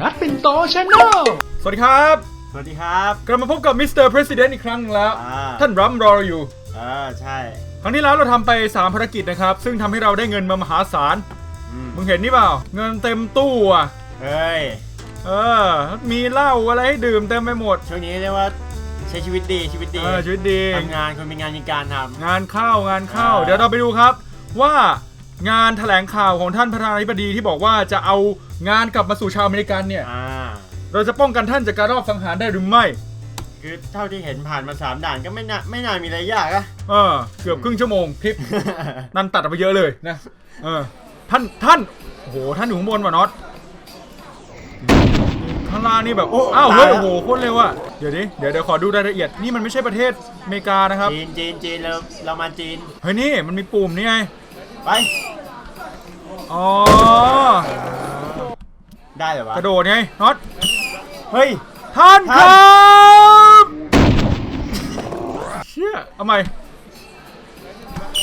นัดปินโตชาแนลสวัสดีครับ สวัสดีครับกลับมาพบกับมิสเตอร์ประธานอีกครั้งหนึงแล้ว อ่าท่านรัมรอเราอยู่เออใช่ครั้งที่แล้วเราทำไป 3 ภารกิจนะครับ ซึ่งทำให้เราได้เงินมามหาศาล อืมมึงเห็นนี่เปล่า เงินเต็มตู้อะ เฮ้ย เออ มีเหล้าอะไรให้ดื่มเต็มไปหมด ช่วงนี้เรียกว่าใช้ชีวิตดีชีวิตดีเออชีวิตดี ทำงานคนมีงานมีการทงานเข้างานเข้าอ่าเดี๋ยวเราไปดูครับ ว่า งานแถลงข่าวของท่านประธานาธิบดีที่บอกว่าจะเอางานกลับมาสู่ชาวอเมริกันเนี่ยำอ่า เราจะป้องกันท่านจากการรอบสังหารได้หรือไม่ คือเท่าที่เห็นผ่านมาสามด่านก็ไม่น่าไม่น่ามีอะไรยากอะ เออ เกือบครึ่งชั่วโมงคลิป นั่นตัดออกไปเยอะเลยนะ เออ ท่านท่าน โอ้โห ท่านอยู่ข้างบนว่ะน็อตข้างล่างนี่แบบ โอ้อ้าว เฮ้ย ตายแล้วโอ้โห โคตรเร็วอะเดี๋ยวดิ เดี๋ยวเดี๋ยวขอดูรายละเอียด นี่มันไม่ใช่ประเทศอเมริกานะครับ จีนจีนจีนเราเรามาจีน เฮ้ย นี่ มันมีปุ่มนี่ไง ไป อ๋อ ได้เหรอวะกระโดดไงน็อตเฮ้ย ท่านคท่าน รับเชี่ยเอาใหม่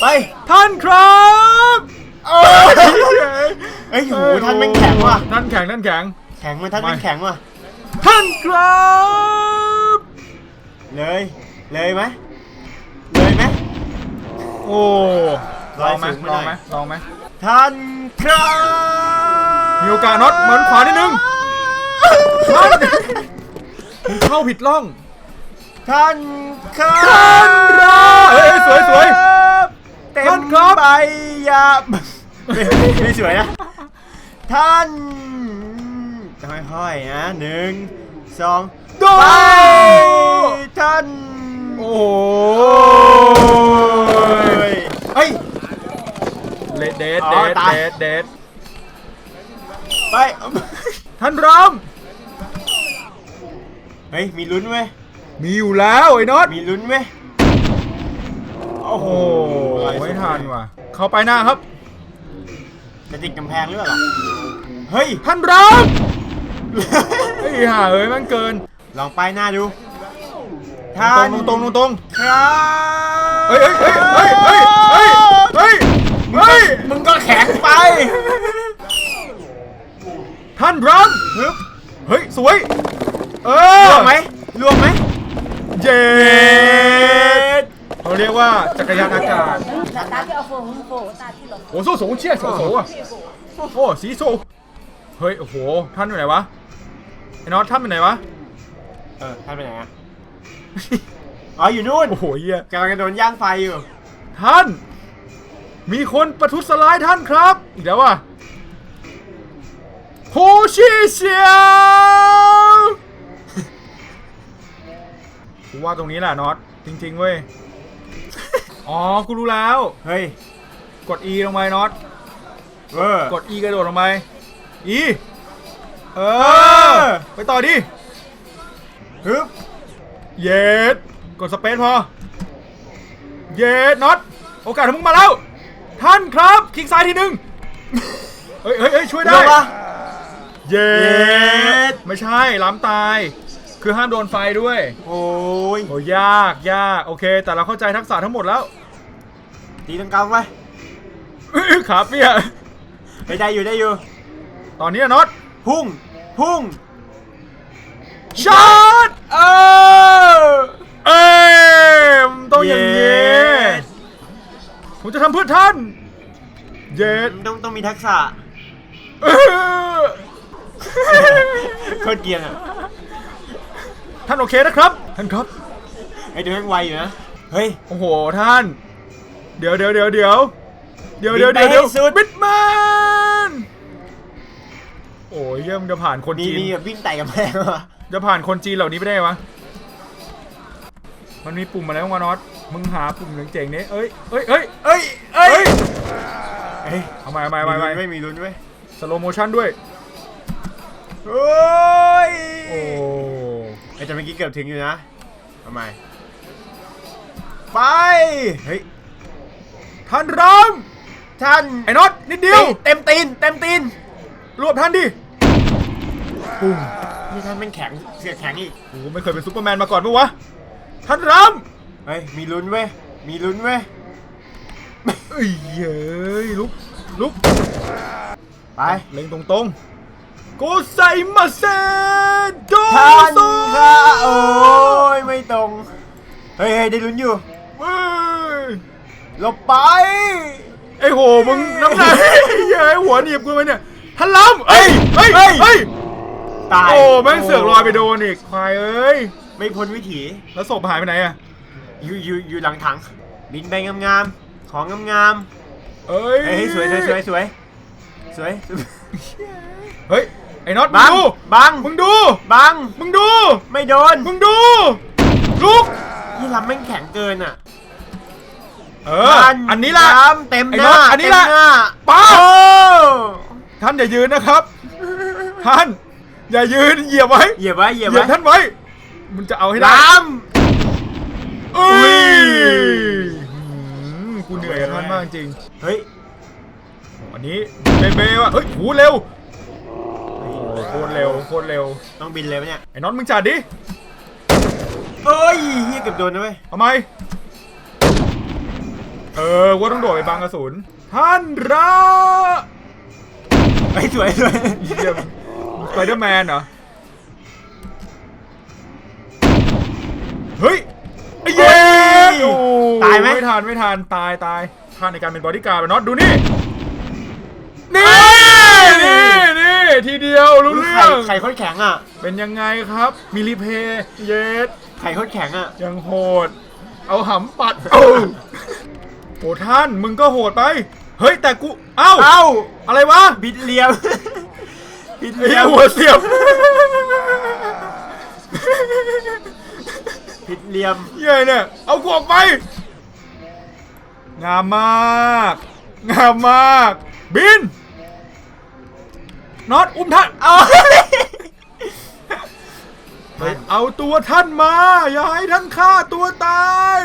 ไปท่านครับเอ้ยเฮ้ยโหท่านแม่งแข็งว่ะท่านแข็งท่านแข็ง แข็งมาท่านไม่แม่งแข็งว่ะ ท่านครับเลย เลยไหมเลยไหมโอ้ ลลออยงไหมสูงไปลหน่อองยไหมลองไหมท่านครับมีโอกาสน็อตเหมือนขวานิดนึงท่านมึงเข้าผิดร่อง ท่านครับท่านครับเฮ้ยสวยสวยเต็มท่านครับ ใบยาไม่ไม่สวยนะ ท่านค่อยๆนะหนึ่งสองโดไปท่าน โอ้ ย ย เฮ้ย เลดเดดอ๋เดอดตายเดดเดดไป ท่านรามเฮ้ย มีลุ้นเว้ย มีอยู่แล้วไอ้น็อต มีลุ้นเว้ย โอ้โหโอ้ไม่ทันว่ะ เข้าไปหน้าครับ จะติดกำแพงหรือเปล่า เฮ้ย ท่านรามไอ้ห่าเอ้ยมันเกิน ลองไปหน้าดูตรงตรงตรงตรงครับเฮ้ยเฮ้ยเฮ้ยเฮ้ยเฮ้ยเฮ้ยเฮ้ย มึงก็แข็งไป ท่านราม ฮึบ เฮ้ย สวย เออ รวมไหมรวมไหม เย็ดเขาเรียก ว่าจักรยานอากาศโอ้โซ่สูงเชี่ยโซ่สูงอะโอ้สีสูงเฮ้ยโอ้โหท่านอยู่ไหนวะไอ้น็อตท่านอยู่ไหนวะเออท่านไปไหนอะอ๋ออยู่นู่นโอ้โหเฮียกำลังโดนย่างไฟอยู่ ท่าน มีคนประทุษร้ายท่านครับอีกแล้วว่ะโฮชิเซียวกูว่าตรงนี้แหละน็อตจริงๆเว้ย อ๋อ กูรู้แล้ว เฮ้ย กด E ลงไปน็อตเวอร์กด E กระโดดลงไป E เอเอออไปต่อดิฮึบเย็ดกดสเปซพอ เย็ดน็อต โอกาสของมึงมาแล้ว ท่านครับคลิกซ้ายทีหนึ่งเฮ้ยเฮ้ยเฮ้ยช่วยได้ได้ปะเย็เย็ดดไม่ใช่ล้ำตาย คือห้ามโดนไฟด้วย โอ้ยโอ้ยากยากโอเค แต่เราเข้าใจทักษะทั้งหมดแล้วตีตังกำไปขาเปียไปได้อยู่ได้อยู่ ตอนนี้น็อตพุ่ง พุ่งชาร์จเออเอ้ยมันต้องอย่างนี้เย็ดผมจะทำเพื่อท่าน เย็ดต้องต้องมีทักษะเออโคตรเกรียนอะ ท่านโอเคนะครับ ท่านครับ ไอ้เดี๋ยวแม่งไวอยู่นะ เฮ้ย โอ้โหท่าน เดี๋ยวเดี๋ยวเดี๋ยวเดี๋ยวเดี๋ยวเดี๋ยวบิเดี๋ยนวไปเดี๋ยวให้สุด บิดแมนโอ้ยเยี่ยมงจะผ่านคนมีจีน มีแบบวิ่งไต่กำแพงว่ะจะผ่านคนจีนเหล่านี้ไปได้ไงวะ มันมีปุ่มอะไรบ้างวะน็อต มึงหาปุ่มเจ๋งๆนี้เอ้ยเอ้ยเอ้ยเอ้ยเอ้เอ้ยยเฮ้ยเอาใหม่เอาใหม่เอาใหม่เอาใหม่ไม่มีลุ้นเว้ยสโลโมชั่นด้วย โอ้ยโอ้ ไอ้แต่เมื่อกี้เกือบถึงอยู่นะทำไมไป เฮ้ย ท่านรามท่านไอ้น็อตนิดเดียว เต็มตีน เต็มตีน รวบท่านดิปุ้งนี่ท่านเป็นแข็ง เสียแข็งอีกโอ้โหไม่เคยเป็นซูเปอร์แมนมาก่อนปะวะ ท่านรามเฮ้ย มีลุ้นเว้ย มีลุ้นเว้ยเอ้ยเย้ยลุก ลุก ไป เล็งตรง โกไซมาเซโดท่านโซค่ะโอ้ยไม่ตรง เฮ้ยเฮ้ยได้ลุ้นอยู่เว้ยหลบไป ไอ้โหมึงน้ำหนักเย้ยหัวหนีบกูไหมเนี่ยทันล้ำเอ้ยเฮ้ยเฮ้ยเฮ้ยตายโอ้แม่งเสือกลอยไปโดนอีกควายเอ้ยไม่พ้นวิถีแล้วศพหายไปไหนอะอยู่อยู่อยู่หลังถัง บินไปงามๆของงามเอ้ยๆเฮ้ยสวยสวยสวยสวยสวย เฮ้ย ไอ้น็อตมึบังงดูบังมึงดูบังมึงดู ไม่โดนมึงดูลุกนี่ลำแม่งแข็งเกินอะเอออันนี้ละน้ำเต็มไอ้หน็อน้าตอันนี้ละเต็มหน้าป้าโอ้ท่านอย่ายืนนะครับ ท่าน อย่ายืนเหยียบไว้เหยียบไว้เหยียบเหยียไว้บท่านไว้ มันจะเอาให้ได้ล้เอ้อุ้ยยหืมกูเหนื่อยกับท่านมากจริงำเฮ้ยอันนี้เบเบว่ะเฮ้ยหูเร็ว โอ้โคตรเร็วโคตรเร็วต้องบินเลยปะเนี่ยไอ้น็อตมึงจัดดิเอ้ยเฮียเกือบโดนนะเว้ยทำไมเออว่าต้องโดดไปบังกระสุนท่านระไอ้ยสวยสวยเยี่ยมสไปเดอร์แมนเหรอเฮ้ยไอ้เย้โอ้ตายไหมไม่ทันไม่ทันตายตายท่านในการเป็นบอดี้การ์ดไปน็อตดูนี่นี่นี่นี่ ทีเดียวรู้เรื่ไข่องไข่โคตรแข็งอะ เป็นยังไงครับมีรีเพย์เยสไข่โคตรแข็งอะ ยังโหด เอาหำปัดโอ้โหท่านมึงก็โหดไป เฮ้ยแต่กูเอ้าเอ้าอะไรวะบิดเลียมบิดไอ้เลีเหี้ยยมหัวเสียบบิดเลียมเหี้ยเนี่ย เอากูออกไป งามมาก งามมาก บิน น็อตอุ้มท่านเอาไปเอาตัวท่านมา อย่าให้ท่านฆ่าตัวตาย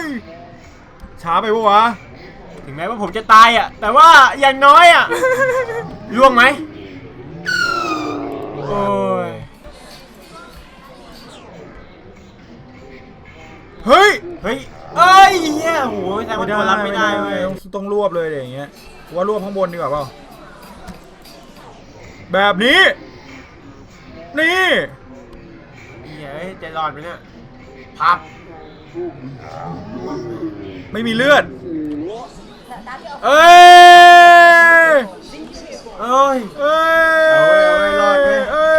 ช้าไปปะวะ ถึงแม้ว่าผมจะตายอะ แต่ว่าอย่างน้อยอะล่วงไหมโอ้ย เฮ้ย เฮ้ยเอ้ยเฮียโหแสดงว่าตัวรับไม่ได้เว้ยต้องต้องรวบเลยอะไรอย่างเงี้ยกูว่ารวบข้างบนดีกว่าเปล่า แบบนี้ นี่เฮียจะรอดไหมเนี่ยพับ ไม่มีเลือด Tá aqui, ó. เอ้ย เอ้ย เอ้ยเอาไว้เอาไว้รอดไหม เอ้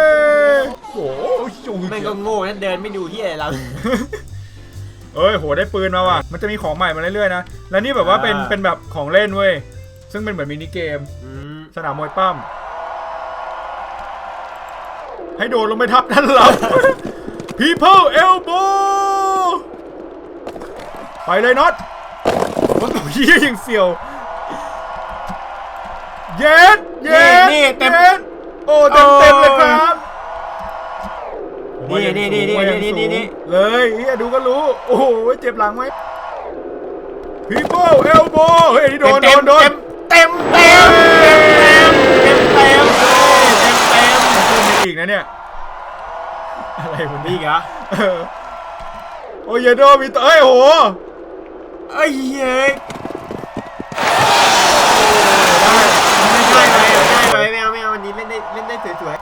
ยโอ้โหแม่งก็โง่นั่นเดินไม่ดูเฮียอะไรเรา เอ้ย โห ได้ปืนมาว่ะ มันจะมีของใหม่มาเรื่อยๆนะ แล้วนี่แบบว่าเป็น อ่า เป็นแบบของเล่นเว้ย ซึ่งเป็นเหมือนมินิเกม อืมสนามมวยปั้ม ให้โดนลงไปทับท่านเรา People Elbow ไปเลยน็อตโอ้โหเหี้ยยังเสียว เย็ดเย็ดนี่เต็ม ย็ดโอ้เต็มเต็มเลยครับ นี่นี่นี่นี่นี่นี่นี่เลยเฮียดูก็รู้ โอ้โหเจ็บหลังไหม People Elbow เฮ้ยอันนี่โดนโดนโดน เต็มเต็มเต็ม อะไรมันนี่กะโอ้ยโดมีตเอ้ยโหไอ้เย้ไม่ใช่ไปไม่ใช่ไปม่เอาไม่เอาวันนี้เล่นได้เล่นได้สวย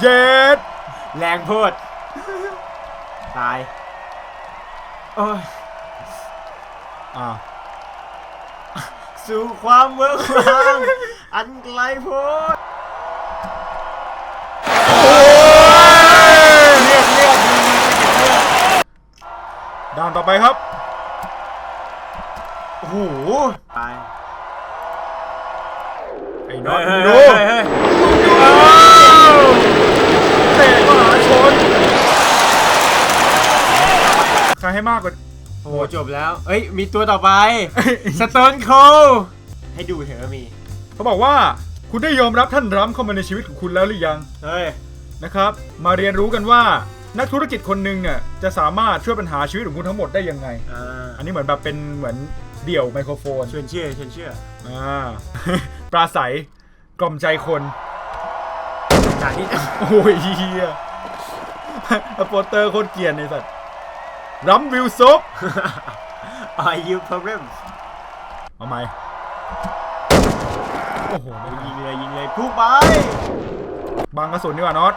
เย็ดแรงพูดตาย อาสู่ความเมือควางอันไกลโพ้นเรีงด่านต่อไปครับ โอ้โห ตายไอ้น็อตดูเตะมหาชน รให้มากกว่าโอ้โหจบแล้ว เอ้ย มีตัวต่อไป สโตนโคให้ดูเถอะมี เขาบอกว่าคุณได้ยอมรับท่านร้ำเข้ามาในชีวิตของคุณแล้วหรือยังเฮ้ย นะครับ มาเรียนรู้กันว่านักธุรกิจคนหนึ่งเนี่ยจะสามารถช่วยปัญหาชีวิตของคุณทั้งหมดได้ยังไง อ่า อันนี้เหมือนแบบเป็นเหมือนเดี่ยวไมโครโฟนชวนเชื่อชวนเชื่ออ่า ปราศัยกล่อมใจคน จากที่ โอ้ยเฮียโปสเตอร์โคตรเกรียนไอ้สัตว์ รัมวิลซบ Are you problem เอาไหมโอ้โหไม่ทันยิงเลยยิงเลยพุ่งไปบังกระสุนดีกว่าน็อต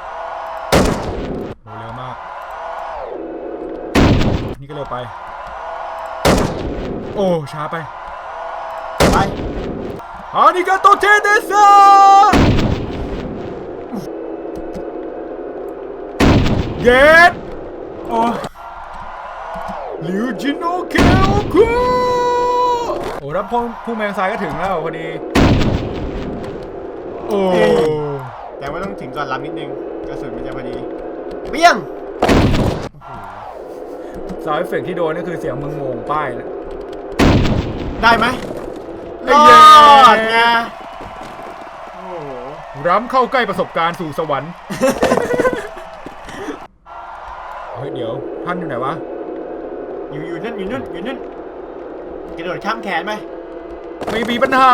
โอ้เร็วมาก นี่ก็เร็วไป โอ้ ช้าไป ไปอานิกาโตเทเดซาเย็ดโอ้ ลิวจิโนเคโอคุโอ้รับพงผู้แมงสายก็ถึงแล้วพอดี โอ้ แต่ว่าต้องถึงก่อนลำนิดนึง กระสุนมันจะพอดีเปี้ยงสาวเอฟเฟกต์ที่โดนนี่คือเสียงมึงโงงป้ายนะได้ไหมไอ้รเหี้ยอดไงโอ้โหร้ำเข้าใกล้ประสบการณ์สู่สวรรค์ เฮ้ยเดี๋ยว ท่านอยู่ไหนวะ อยู่อยู่นั่นอยู่นั่นอยู่นั่นกระโดดข้ามแขนไปไม่มีปัญหา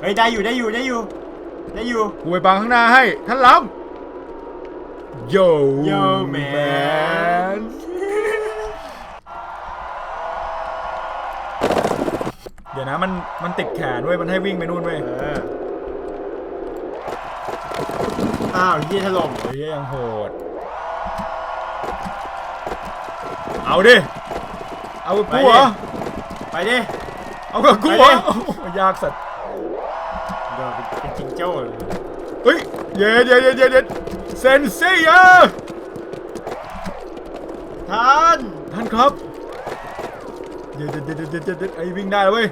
เฮ้ยได้อยู่ได้อยู่ได้อยู่ ได้อยู่กูไปบังข้างหน้าให้ท่านล้ำโย Yo, man นเดี๋ยวนะมันมันติดแขนเว้ยมันให้วิ่งไปนู่นเว้ยเอออ้าวเฮียถล่มเฮ้ยยังโหด เอาดิ เอากับกูเหรอ ไปดิ เอากับกูเหรอไปดิโอ้โหยากสัตว์ เดี๋ยวเป็นเป็นจิงโจ้เลยเฮ้ย เย็ดเย็ดเย็ดเย็ดเย็ดเซนเซียท่านท่านครับ เย็ดเย็ดเย็ดเย็ดเย็ดเย็ดไอ้วิ่งได้แล้วเว้ย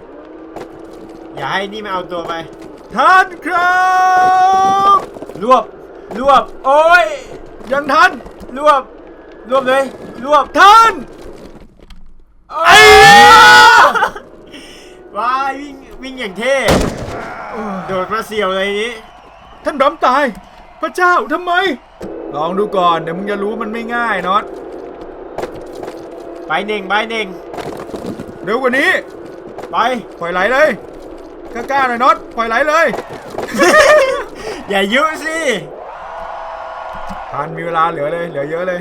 อย่าให้นี่มาเอาตัวไป ท่านครับ รวบ รวบ โอ้ยยังท่านรวบ รวบเลย รวบท่านไอ้ว้ายวิ่งวิ่งอย่างเท่โดดมาเสียวเลยนี้ ท่านร้ำตาย พระเจ้าทำไม ลองดูก่อนเดี๋ยวมึงจะรู้มันไม่ง่ายน็อตไปเน่งไปเน่งเร็วกว่านี้ ไปปล่อยไหลเลยกล้าๆหน่อยน็อตปล่อยไหลเลย อย่ายุสิทานมีเวลาเหลือเลยเหลือเยอะเลย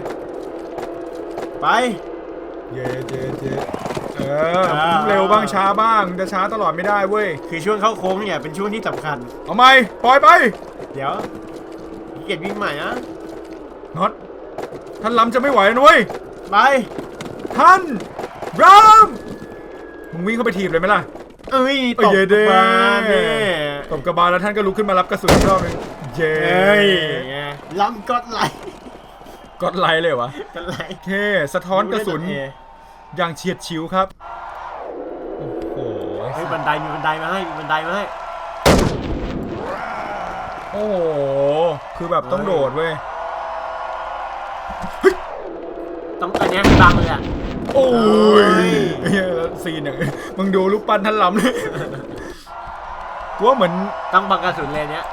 ไป เย้เย้เย้เออมึงเร็วบ้างช้าบ้างจะช้าตลอดไม่ได้เว้ยคือช่วงเข้าโค้งเนี่ยเป็นช่วงที่สำคัญ เอาไหมปล่อยไปเดี๋ยวขี้เกียจวิ่งใหม่นะน็อตท่านล้ำจะไม่ไหวนะเว้ยไปท่านล้ำมึงวิ่งเข้าไปทีบเลยไหมล่ะ เอ้ยตเอ้ยกเย้เด้ มาเนี่ยตบกระบาลแล้วท่านก็ลุกขึ้นมารับกระสุนอีกรอบหนึงเย้เอ้ยไงล้ำกดไหล กดไลค์เลยวะกดไหลโอเคสะท้อนกระสุนเออย่างเฉียดฉิวครับ โอ้โหเฮ้ยบันไดมีบันไดมาให้มีบันไดมาให้ โอ้โห คือแบบต้องเฮ้ยโดดเว้ย ต้องอันเนี้ยให้บังเลยอะ โอ้ยเฮ้ยเหี้ยแล้วซีนอย่างมึงดูลูกปั้นท่านลำเลยกูว่าเหมือน ต้องบังกระสุนเลยเนี้ย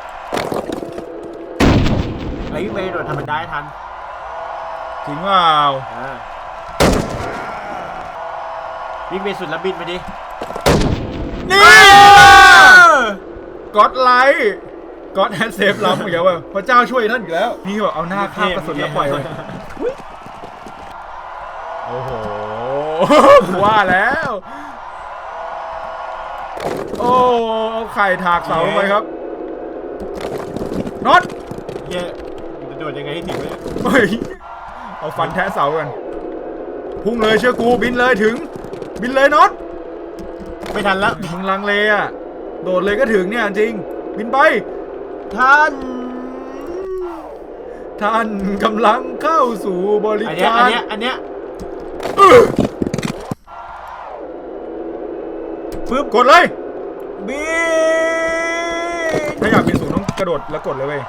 ไอ้ยไม่โดดทำบันไดทัน ถึงว่าเออวิ่งไปสุดแล้วบินไปดิ นี่ก็อดไลท์ก็อดแฮนเซฟล้ำอีกแล้วเว้ยพระเจ้าช่วยท่านอีกแล้วนี่แบบเอาหน้าคาบกระสุนแล้วปล่อยเลยโอ้โหว่าแล้ว โอ้เอาไข่ถากเสาลงไปครับน็อตเย้มันจะโดดยังไงให้ถึงวะเนี่ย เฮ้ย เอาฟันแทะเสากัน พุ่งเลยเชื่อกูบินเลยถึง บินเลยน็อตไม่ทันแล้วมึงลังเลอะ โดดเลยก็ถึงเนี่ยจริง บินไป ท่าน ท่านกำลังเข้าสู่บริอันเนี้ยกาอันรเนี้ยอันเนี้ยอื้อปึ๊บกดเลย บินถ้าอยากบินสูงต้องกระโดดแล้วกดเลยเว้ย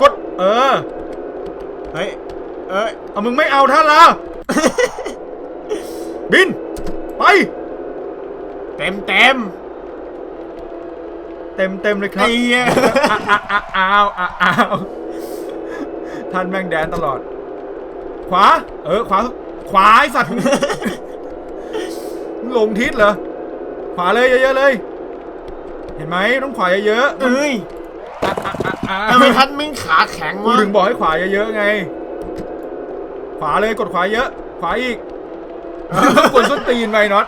กด เออ เฮ้ย เอ้ยเอามึงไม่เอาท่านละบิน ไป เต็มเต็มเต็มเต็มเลยครับไอ้เหี้ยอะอะอ้าวอะอ้าวท่านแม่งแดนตลอด ขวา เออ ขวา ขวาไอสัตว์มึงหลงทิศเหรอ ขวาเลยเยอะๆเลย เห็นไหมต้องขวาเยอะๆเอ้ยอะอะอะทำไมท่านมึงขาแข็งกูวะถึงบอกให้ขวาเยอะๆไง ขวาเลยกดขวาเยอะ ขวาอีกกดส้นตีนไปน็อต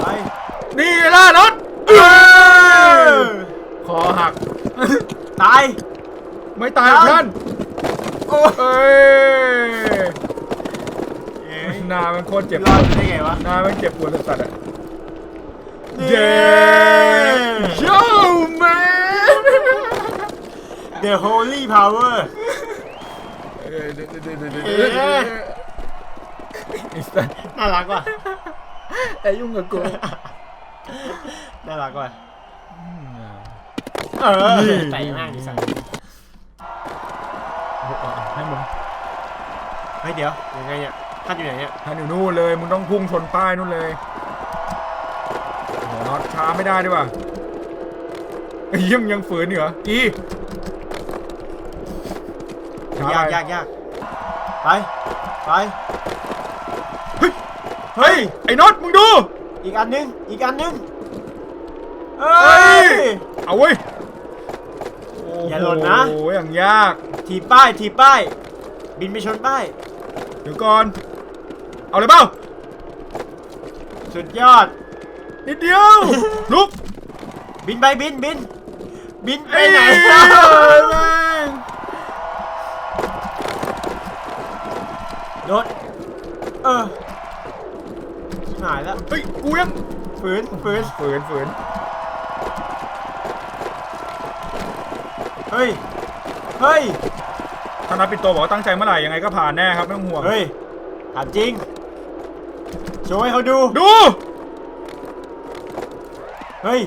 ไปนี่ล่ะน็อตเออคอหัก ตาย ไม่ตายหรอกท่านโอ้เอ้ยเอ้ยหนามันโคตรเจ็บรอดได้ไงวะหนามันเจ็บปวดสัสๆอะเย้โย่แมน The Holy Power ไอ้สัสน่ารักว่ะไอ้ยุ่งกับกูน่ารักว่ะเออใส่มากดิสันให้มึงเฮ้ยเดี๋ยวยังไงเนี่ยท่านอยู่ไหนเนี่ยท่านอยู่นู่นเลยมึงต้องพุ่งชนป้ายนู่นเลยโอ้โหน็อตช้าไม่ได้ด้วยว่ะไอยี่งยังฝืนเหรออี ยากไปยากยากไป ไป เฮ้ย เฮ้ย ไอ้น็อตมึงดู อีกอันนึง อีกอันนึงเอ้เฮ้ยยเอาเว้ยโอย่าหล่นนะโอ้โหอย่างยาก ถีบป้าย ถีบป้าย บินไปชนป้าย เดี๋ยวก่อน เอาเลยเปล่า สุดยอด นิดเดียว ลุก บินไปบินบิน บินไปไหน เออชิบหายแล้วเฮ้ยกูยังฝืนฝืนฝืนฝืนเฮ้ยเฮ้ยถ้านัดปิดตัวบอกว่าตั้งใจเมื่อไหร่ยังไงก็ผ่านแน่ครับไม่ต้องห่วงเฮ้ยถามจริงโชว์ให้เขาดูดูเฮ้ย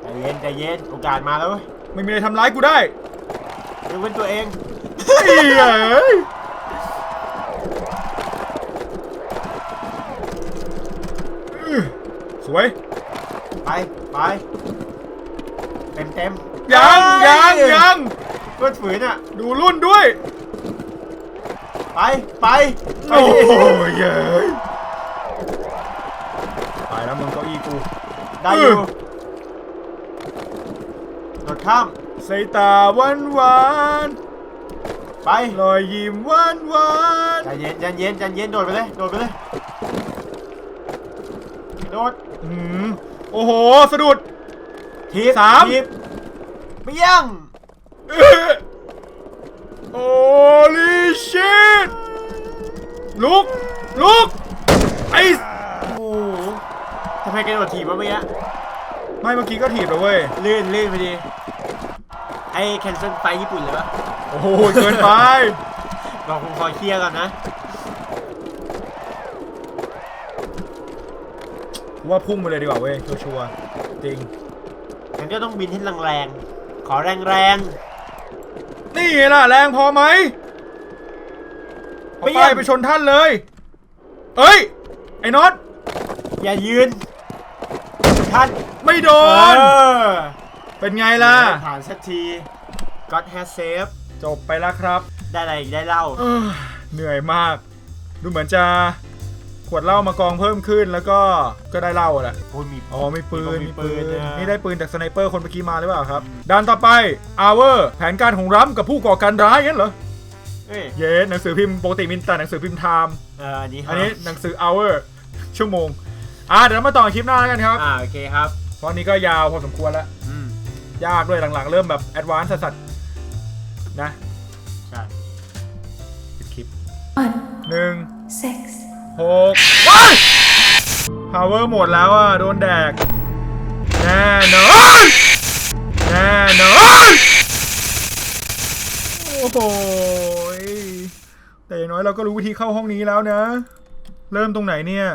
ใจเย็นใจเย็นโอกาสมาแล้วเว้ยไม่มีอะไรทำร้ายกูได้ยกเว้นตัวเองเฮ้ยเอ้ยอื้อ สวย ไปไปเต็มเต็มยังยังยังเพื่อนฝืนอะ ดูรุ่นด้วย ไปไปโอ้ยเย้ยไปแล้วมึงเก้าอี้กู ได้อยู่โดดข้ามใส่ตาหวานหวานไปๆรอยยิ้มหวานหวานใจเย็นใจเย็นใจเย็นโดดไปเลยโดดไปเลย โดดๆอืมโอ้โหสะดุดทีบสามทีบเปี้ยงโอ้ลิชิตลุกลุกไอ้โอ้โหทำไมกระโดดถีบวะเมื่อกี้ไม่เมื่อกี้ก็ถีบแล้วเว้ยลื่นลื่นพอดีไอ้แคนเซิลไฟญี่ปุ่นเลยวะโอ้โหเกินไปบอกผมขอเคลียร์ก่อนนะ ว่าพุ่งไปเลยดีกว่าเว้ยชัวร์ๆจริงงั้นก็ต้องบินให้แรงๆ ขอแรงนี่ไงล่ะแรงพอไหมเอาเปี้ป้ายยงไปชนท่านเลย เอ้ย ไอ้น็อตๆอย่ายืน ท่าน ไม่โดเอนอเป็นไงล่ะ ผ่านสักที God has saved จบไปแล้วครับ ได้อะไรอีกได้เหล่าเอ้อเหนื่อยมาก ดูเหมือนจะ ขวดเหล้ามากองเพิ่มขึ้นแล้วก็ก็ได้เหล้าแหละโอ้ยมี อ๋อมีปืนมีปืนนะ นี่ได้ปืนจากสไนเปอร์คนเมื่อกี้มาหรือเปล่าครับด่านต่อไป Hour แผนการของรัมกับผู้ก่อการร้ายงั้นเหรอเอ้ยเยสหนังสือพิมพ์ปกติมีแต่หนังสือพิมพ์ไทม์เอออันนี้อันนี้หนังสือ Hour ชั่วโมงอะเดี๋ยวเรามาต่อคลิปหน้าแล้วกันครับอ่าโอเคครับเพราะอันนี้ก็ยาวพอสมควรแล้ว อืมยากด้วยหลังๆ เริ่มแบบแอดวานซ์สัสๆนะใช่ ปิดคลิป One, หนึ่ง six. หกว้าย power หมดแล้วอะ โดนแดก แน่นอนแน่นอนโอ้โหยแต่อย่างน้อยเราก็รู้วิธีเข้าห้องนี้แล้วนะ เริ่มตรงไหนเนี่ย